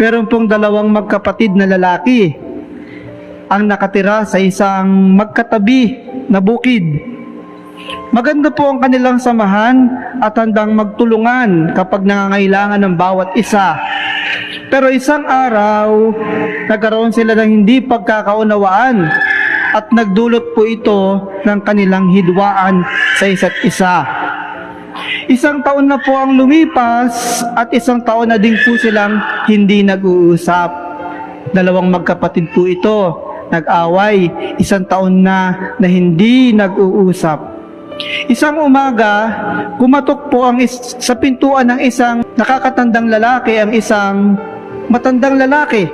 Meron pong dalawang magkapatid na lalaki ang nakatira sa isang magkatabi na bukid. Maganda po ang kanilang samahan at handang magtulungan kapag nangangailangan ng bawat isa. Pero isang araw, nagkaroon sila ng hindi pagkakaunawaan at nagdulot po ito ng kanilang hidwaan sa isa't isa. Isang taon na po ang lumipas at isang taon na din po silang hindi nag-uusap. Dalawang magkapatid po ito, nag-away, isang taon na na hindi nag-uusap. Isang umaga, kumatok po ang is- sa pintuan ng isang nakakatandang lalaki ang isang matandang lalaki.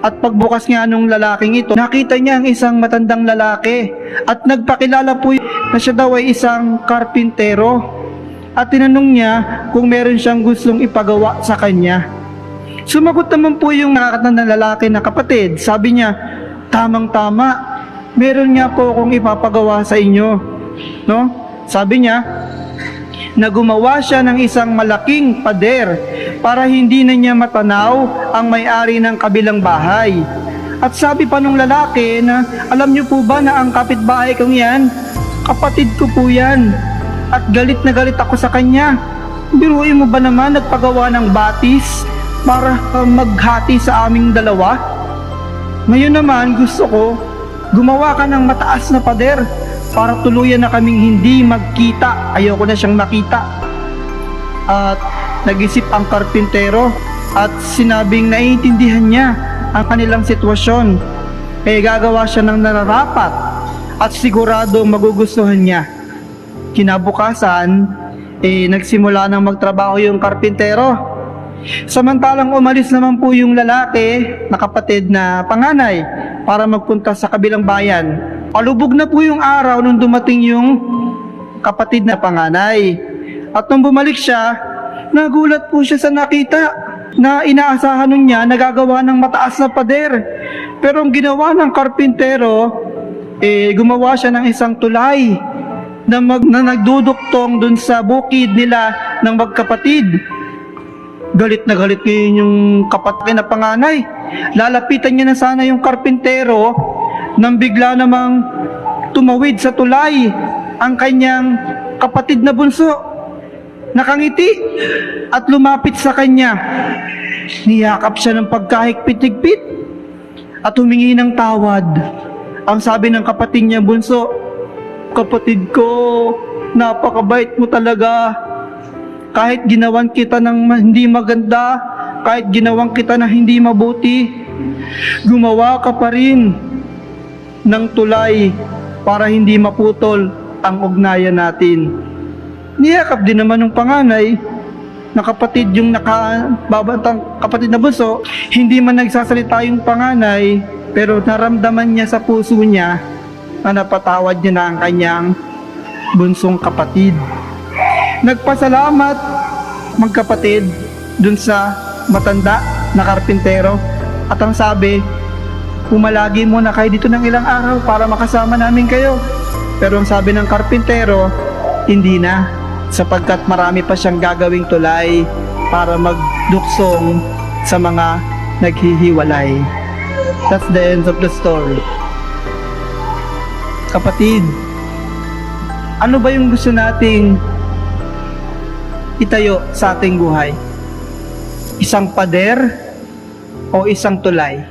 At pagbukas nga nung lalaking ito, nakita niya ang isang matandang lalaki at nagpakilala po na siya daw ay isang karpintero. At tinanong niya kung meron siyang gustong ipagawa sa kanya. Sumagot naman po yung nakakatandang lalaki na kapatid. Sabi niya, tamang-tama, meron nga po akong ipapagawa sa inyo. No? Sabi niya, na gumawa siya ng isang malaking pader para hindi na niya matanaw ang may-ari ng kabilang bahay. At sabi pa nung lalaki na, alam niyo po ba na ang kapitbahay kong yan, kapatid ko po yan. At galit na galit ako sa kanya. Biruin mo ba naman nagpagawa ng batis para uh, maghati sa aming dalawa? Ngayon naman gusto ko, gumawa ka ng mataas na pader para tuluyan na kaming hindi magkita. Ayoko na siyang makita. At nag-isip ang karpintero at sinabing naiintindihan niya ang kanilang sitwasyon. Kaya gagawa siya ng nararapat at sigurado magugustuhan niya. Kinabukasan, eh, nagsimula nang magtrabaho yung karpintero. Samantalang umalis naman po yung lalaki na kapatid na panganay para magpunta sa kabilang bayan. Palubog na po yung araw nung dumating yung kapatid na panganay. At nung bumalik siya, nagulat po siya sa nakita na inaasahan nun niya nagagawa ng mataas na pader. Pero ang ginawa ng karpintero, eh, gumawa siya ng isang tulay na, mag, na nagduduktong dun sa bukid nila ng magkapatid. Galit na galit ngayon yung kapatid na panganay. Lalapitan niya na sana yung karpintero nang bigla namang tumawid sa tulay ang kanyang kapatid na bunso. Nakangiti at lumapit sa kanya. Niyakap siya ng pagkahigpit-higpit at humingi ng tawad. Ang sabi ng kapatid niya bunso, Kapatid ko, napakabait mo talaga. Kahit ginawan kita ng hindi maganda, kahit ginawan kita ng hindi mabuti, gumawa ka pa rin ng tulay para hindi maputol ang ugnayan natin. Niyakap din naman ng panganay na kapatid yung nakababantang kapatid na bunso, hindi man nagsasalita yung panganay, pero naramdaman niya sa puso niya na napatawad niya na ang kanyang bunsong kapatid. Nagpasalamat magkapatid dun sa matanda na karpintero at ang sabi, pumalagi muna kayo dito ng ilang araw para makasama namin kayo. Pero ang sabi ng karpintero, hindi na sapagkat marami pa siyang gagawing tulay para magduksong sa mga naghihiwalay. That's the end of the story. Kapatid, ano ba yung gusto nating itayo sa ating buhay? Isang pader o isang tulay?